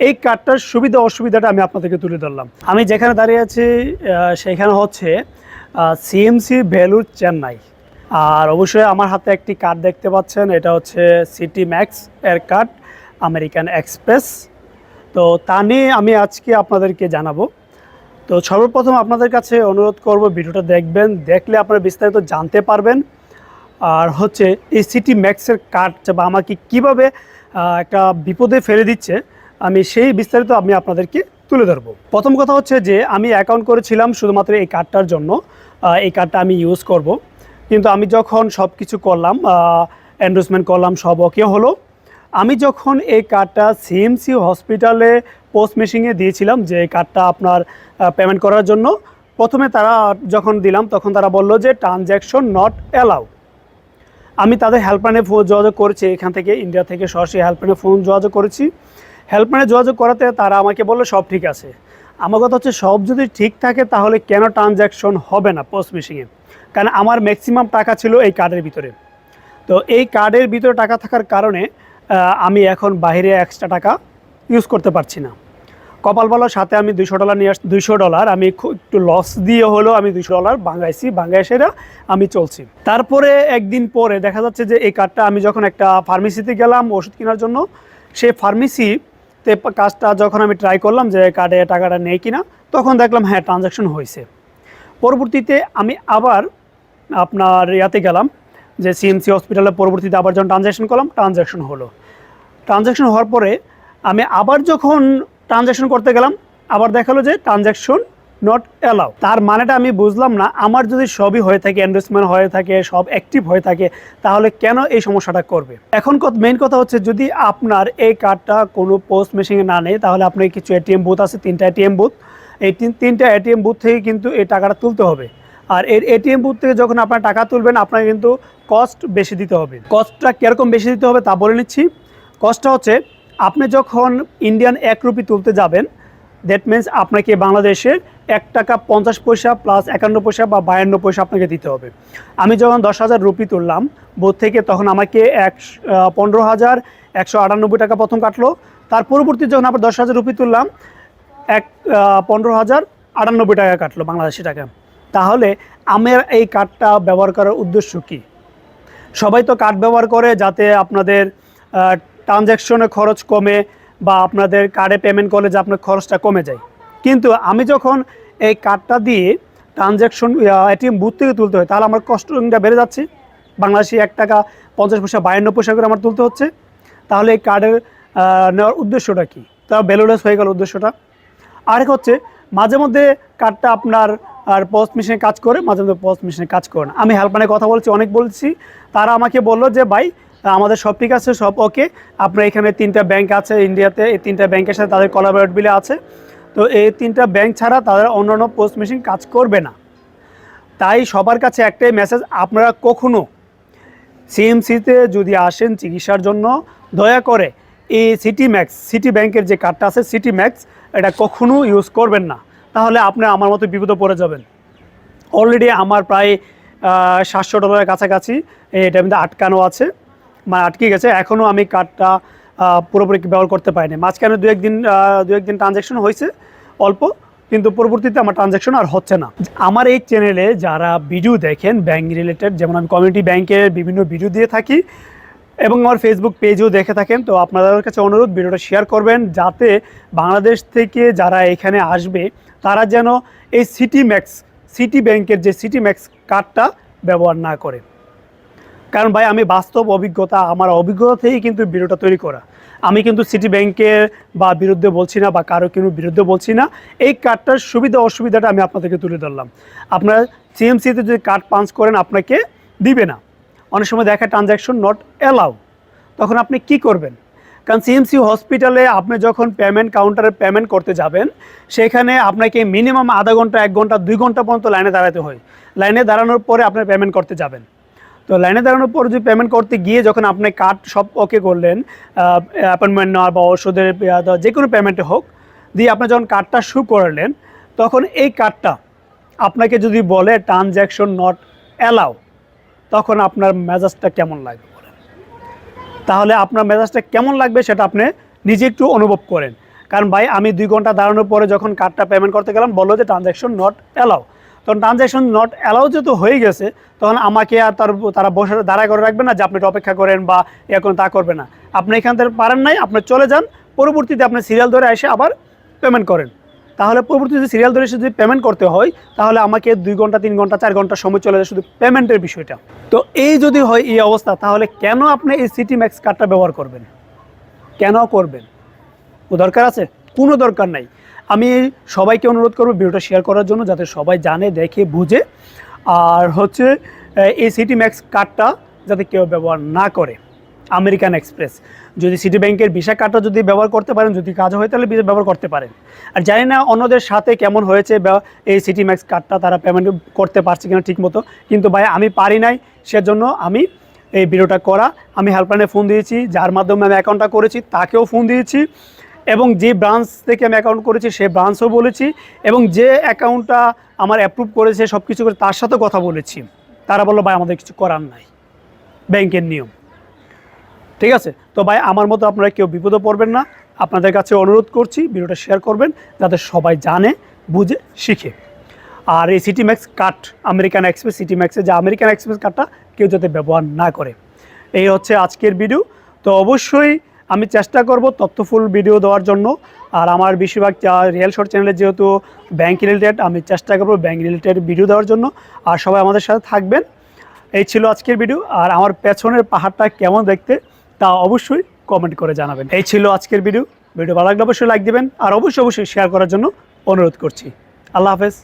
এই কার্ডটার সুবিধা অসুবিধাটা আমি আপনাদেরকে তুলে ধরলাম। আমি যেখানে দাঁড়িয়ে আছি সেখানে হচ্ছে সিএমসি ভ্যালুর চেন্নাই আর অবশ্যই আমার হাতে একটি কার্ড দেখতে পাচ্ছেন, এটা হচ্ছে সিটি ম্যাক্স এর কার্ড আমেরিকান এক্সপ্রেস তো তা নিয়ে আমি আজকে আপনাদেরকে জানাব। তো সর্বপ্রথম আপনাদের কাছে অনুরোধ করব, ভিডিওটা দেখবেন, দেখলে আপনারা বিস্তারিত জানতে পারবেন। আর হচ্ছে, এই সিটি ম্যাক্সের কার্ড বা আমাকে কীভাবে একটা বিপদে ফেলে দিচ্ছে আমি সেই বিস্তারিত আমি আপনাদেরকে তুলে ধরবো। প্রথম কথা হচ্ছে যে, আমি অ্যাকাউন্ট করেছিলাম শুধুমাত্র এই কার্ডটার জন্য। এই কার্ডটা আমি ইউজ করব। কিন্তু আমি যখন সব কিছু করলাম এন্ডোসমেন্ট করলাম, সব ওকে হলো। আমি যখন এই কার্ডটা সিএমসি হসপিটালে পোস্ট মেশিনে দিয়েছিলাম যে, এই কার্ডটা আপনার পেমেন্ট করার জন্য, প্রথমে তারা যখন দিলাম, তখন তারা বলল যে ট্রানজ্যাকশন নট অ্যালাউ আমি তাদের হেল্পলাইনে ফোন যোগাযোগ করেছি, এখান থেকে ইন্ডিয়া থেকে সরাসরি হেল্পলাইনে ফোন যোগাযোগ করেছি। হেল্পলাইনে যোগাযোগ করাতে তারা আমাকে বলল, সব ঠিক আছে। আমার কথা হচ্ছে, সব যদি ঠিক থাকে, তাহলে কেন ট্রানজ্যাকশন হবে না পোস্ট মেশিনে কারণ আমার ম্যাক্সিমাম টাকা ছিল এই কার্ডের ভিতরে। তো এই কার্ডের ভিতরে টাকা থাকার কারণে আমি এখন বাইরে এক্সট্রা টাকা ইউজ করতে পারছি না। কপাল বলার সাথে আমি দুইশো ডলার নিয়ে আস, দুইশো ডলার আমি একটু লস দিয়ে হলেও আমি দুইশো ডলার বাঙ্গাইছি বাঙ্গাইসেরা আমি চলছি। তারপরে একদিন পরে দেখা যাচ্ছে যে এই কার্ডটা আমি যখন একটা ফার্মেসিতে গেলাম, ওষুধ কেনার জন্য, সেই ফার্মেসিতে কাজটা যখন আমি ট্রাই করলাম যে কার্ডে টাকাটা নেই কিনা, তখন দেখলাম হ্যাঁ ট্রানজ্যাকশন হয়েছে। পরবর্তীতে আমি আবার আপনার ইয়াতে গেলাম, যে সিএমসি হসপিটালে পরবর্তীতে আবার যখন ট্রানজ্যাকশন করলাম ট্রানজ্যাকশন হলো। ট্রানজ্যাকশন হওয়ার পরে আমি আবার যখন ট্রানজ্যাকশন করতে গেলাম, আবার দেখাল যে ট্রানজ্যাকশন নট অ্যালাউ তার মানেটা আমি বুঝলাম না। আমার যদি সবই হয়ে থাকে এন্ডোসমেন্ট হয়ে থাকে, সব অ্যাক্টিভ হয়ে থাকে, তাহলে কেন এই সমস্যাটা করবে? এখন মেইন কথা হচ্ছে যদি আপনার এই কার্ডটা কোনো পোস্ট মেশিনে না নেই তাহলে আপনার কিছু এটিএম বুথ আছে, তিনটা এটিএম বুথ এই তিন, তিনটা এটিএম বুথ থেকে কিন্তু এই টাকাটা তুলতে হবে। আর এর এটিএম বুথ থেকে যখন আপনার টাকা তুলবেন আপনার কিন্তু কস্ট বেশি দিতে হবে। কস্টটা কীরকম বেশি দিতে হবে তা বলে নিচ্ছি। কস্টটা হচ্ছে, আপনি যখন ইন্ডিয়ান এক রুপি তুলতে যাবেন দ্যাট মিন্স আপনাকে বাংলাদেশে এক টাকা পঞ্চাশ পয়সা প্লাস একান্ন পয়সা বা বায়ান্ন পয়সা আপনাকে দিতে হবে। আমি যখন দশ হাজার রুপি তুললাম বোধ থেকে তখন আমাকে এক পনেরো হাজার একশো আটানব্বই টাকা প্রথম কাটলো। তার পরবর্তী যখন আবার দশ হাজার রুপি তুললাম, এক পনেরো হাজার আটানব্বই টাকা কাটলো বাংলাদেশি টাকা। তাহলে আমার এই কার্ডটা ব্যবহার করার উদ্দেশ্য কী? সবাই তো কার্ড ব্যবহার করে যাতে আপনাদের ট্রানজ্যাকশনে খরচ কমে বা আপনাদের কার্ডে পেমেন্ট করলে যে আপনার খরচটা কমে যায়। কিন্তু আমি যখন এই কার্ডটা দিয়ে ট্রানজ্যাকশন এটিএম বুথ থেকে তুলতে হয়, তাহলে আমার কস্টিংটা বেড়ে যাচ্ছে। বাংলাদেশি এক টাকা পঞ্চাশ পয়সা বায়ান্ন পয়সা করে আমার তুলতে হচ্ছে। তাহলে এই কার্ডের নেওয়ার উদ্দেশ্যটা কী? তা ভ্যালুলেস হয়ে গেল উদ্দেশ্যটা। আরেক হচ্ছে, মাঝে মধ্যে কার্ডটা আপনার, আর পোস্ট মেশিনে কাজ করে, মাঝে মধ্যে পোস্ট মেশিনে কাজ করে না। আমি হেল্পলাইনে কথা বলছি, অনেক বলছি। তারা আমাকে বলল যে, ভাই, আমাদের সব ঠিক আছে, সব ওকে আপনার এখানে তিনটা ব্যাংক আছে ইন্ডিয়াতে এই তিনটা ব্যাংকের সাথে তাদের কোলাবোরেট বিলে আছে। তো এই তিনটা ব্যাংক ছাড়া তাদের অন্যান্য পোস্ট মেশিন কাজ করবে না। তাই সবার কাছে একটাই মেসেজ আপনারা কখনো সিএমসিতে যদি আসেন চিকিৎসার জন্য, দয়া করে এই সিটি ম্যাক্স সিটি ব্যাংকের যে কার্ডটা আছে সিটি ম্যাক্স এটা কখনো ইউজ করবেন না। তাহলে আপনি আমার মতো বিপদে পড়ে যাবেন। অলরেডি আমার প্রায় সাতশো ডলারের কাছাকাছি, এটা মধ্যে আটকানো আছে মানে আটকে গেছে। এখনও আমি কার্ডটা পুরোপুরি ব্যবহার করতে পারিনি। মাঝখানে দু একদিন দু একদিন ট্রানজ্যাকশন হয়েছে, অল্প, কিন্তু পরবর্তীতে আমার ট্রানজ্যাকশন আর হচ্ছে না। আমার এই চ্যানেলে যারা ভিডিও দেখেন ব্যাংক রিলেটেড যেমন আমি কমিউনিটি ব্যাংকের বিভিন্ন ভিডিও দিয়ে থাকি, এবং আমার ফেসবুক পেজও দেখে থাকেন, তো আপনাদের কাছে অনুরোধ, ভিডিওটা শেয়ার করবেন, যাতে বাংলাদেশ থেকে যারা এখানে আসবে, তারা যেন এই সিটি ম্যাক্স সিটি ব্যাংকের যে সিটি ম্যাক্স কার্ডটা ব্যবহার না করে। কারণ ভাই, আমি বাস্তব অভিজ্ঞতা, আমার অভিজ্ঞতা থেকেই কিন্তু ভিডিওটা তৈরি করা। আমি কিন্তু সিটি ব্যাংকের বা বিরুদ্ধে বলছি না বা কারও কোনো বিরুদ্ধে বলছি না। এই কার্ডটার সুবিধা, অসুবিধাটা আমি আপনাদেরকে তুলে ধরলাম। আপনারা সিএমসিতে যদি কার্ড পাঞ্চ করেন, আপনাকে দিবে না। অনেক সময় দেখা ট্রানজ্যাকশন নট অ্যালাউ তখন আপনি কি করবেন? কারণ সিএমসি হসপিটালে আপনি যখন পেমেন্ট কাউন্টারে পেমেন্ট করতে যাবেন, সেখানে আপনাকে মিনিমাম আধা ঘণ্টা, এক ঘণ্টা, দুই ঘণ্টা পর্যন্ত লাইনে দাঁড়াতে হয়। লাইনে দাঁড়ানোর পরে আপনি পেমেন্ট করতে যাবেন। তো লাইনে দাঁড়ানোর পর যদি পেমেন্ট করতে গিয়ে যখন আপনি কার্ড সব ওকে করলেন অ্যাপয়েন্টমেন্ট নেওয়ার বা ওষুধের যে কোনো পেমেন্টে হোক, দিয়ে আপনি যখন কার্ডটা শু করলেন, তখন এই কার্ডটা আপনাকে যদি বলে ট্রানজ্যাকশন নট অ্যালাউ তখন আপনার মেজাজটা কেমন লাগবে তাহলে আপনার মেজাজটা কেমন লাগবে সেটা আপনি নিজে একটু অনুভব করেন। কারণ ভাই, আমি দুই ঘণ্টা দাঁড়ানোর পরে যখন কার্ডটা পেমেন্ট করতে গেলাম, বলল যে ট্রানজ্যাকশন নট অ্যালাউ তখন ট্রানজ্যাকশন নট অ্যালাউ যেহেতু হয়ে গেছে, তখন আমাকে আর তার তারা বসে দাঁড়া করে রাখবে না যে আপনি অপেক্ষা করেন বা এখন তা করবে না। আপনি এখান থেকে পারেন নাই, আপনি চলে যান, পরবর্তীতে আপনি সিরিয়াল ধরে এসে আবার পেমেন্ট করেন। তাহলে পরবর্তীতে সিরিয়াল ধরে যদি পেমেন্ট করতে হয়, তাহলে আমাকে দুই ঘণ্টা, তিন ঘণ্টা, চার ঘণ্টা সময় চলে যায় শুধু পেমেন্টের বিষয়টা। তো এই যদি হয় এই অবস্থা, তাহলে কেন আপনি এই সিটি ম্যাক্স কার্ডটা ব্যবহার করবেন? কেন করবেন? ও দরকার আছে? কোনো দরকার নাই। আমি সবাইকে অনুরোধ করব ভিডিওটা শেয়ার করার জন্য যাতে সবাই জানে, দেখে, বুঝে। আর হচ্ছে এই সিটি ম্যাক্স কার্ডটা যাতে কেউ ব্যবহার না করে। আমেরিকান এক্সপ্রেস যদি সিটি ব্যাংকের ভিসা কার্ডটা যদি ব্যবহার করতে পারেন, যদি কাজ হয় তাহলে ব্যবহার করতে পারেন। আর জানি না অন্যদের সাথে কেমন হয়েছে এই সিটি ম্যাক্স কার্ডটা তারা পেমেন্ট করতে পারছে কিনা ঠিক মতো কিন্তু ভাই, আমি পারি নাই, সেজন্য আমি এই ভিডিওটা করা। আমি হেল্পলাইনে ফোন দিয়েছি, যার মাধ্যমে আমি অ্যাকাউন্টটা করেছি, তাকেও ফোন দিয়েছি। এবং যে ব্রাঞ্চ থেকে আমি অ্যাকাউন্ট করেছি, সে ব্রাঞ্চও বলেছি এবং যে অ্যাকাউন্টটা আমার অ্যাপ্রুভ করেছে সব কিছু করে তার সাথেও কথা বলেছি। তারা বলল, ভাই, আমাদের কিছু করার নাই। ব্যাংকের নিয়ম। ঠিক আছে? তো ভাই, আমার মতো আপনারা কেউ বিপদে পড়বেন না। আপনাদের কাছে অনুরোধ করছি, ভিডিওটা শেয়ার করবেন, যাতে সবাই জানে, বুঝে, শিখে। আর এই City Max card American Express City ম্যাক্সের যে আমেরিকান এক্সপ্রেস কার্ডটা কেউ যাতে ব্যবহার না করে। এই হচ্ছে আজকের ভিডিও তো অবশ্যই আমি চেষ্টা করব তথ্যফুল ভিডিও দেওয়ার জন্য। আর আমার বেশিরভাগ রিয়েল শর্ট চ্যানেলে যেহেতু ব্যাঙ্ক রিলেটেড আমি চেষ্টা করব ব্যাঙ্ক রিলেটেড ভিডিও দেওয়ার জন্য। আর সবাই আমাদের সাথে থাকবেন। এই ছিল আজকের ভিডিও। আর আমার পেছনের পাহাড়টা কেমন দেখতে তা অবশ্যই কমেন্ট করে জানাবেন। এই ছিল আজকের ভিডিও। ভিডিও ভালো লাগলে অবশ্যই লাইক দিবেন। আর অবশ্যই অবশ্যই শেয়ার করার জন্য অনুরোধ করছি। আল্লাহ হাফেজ।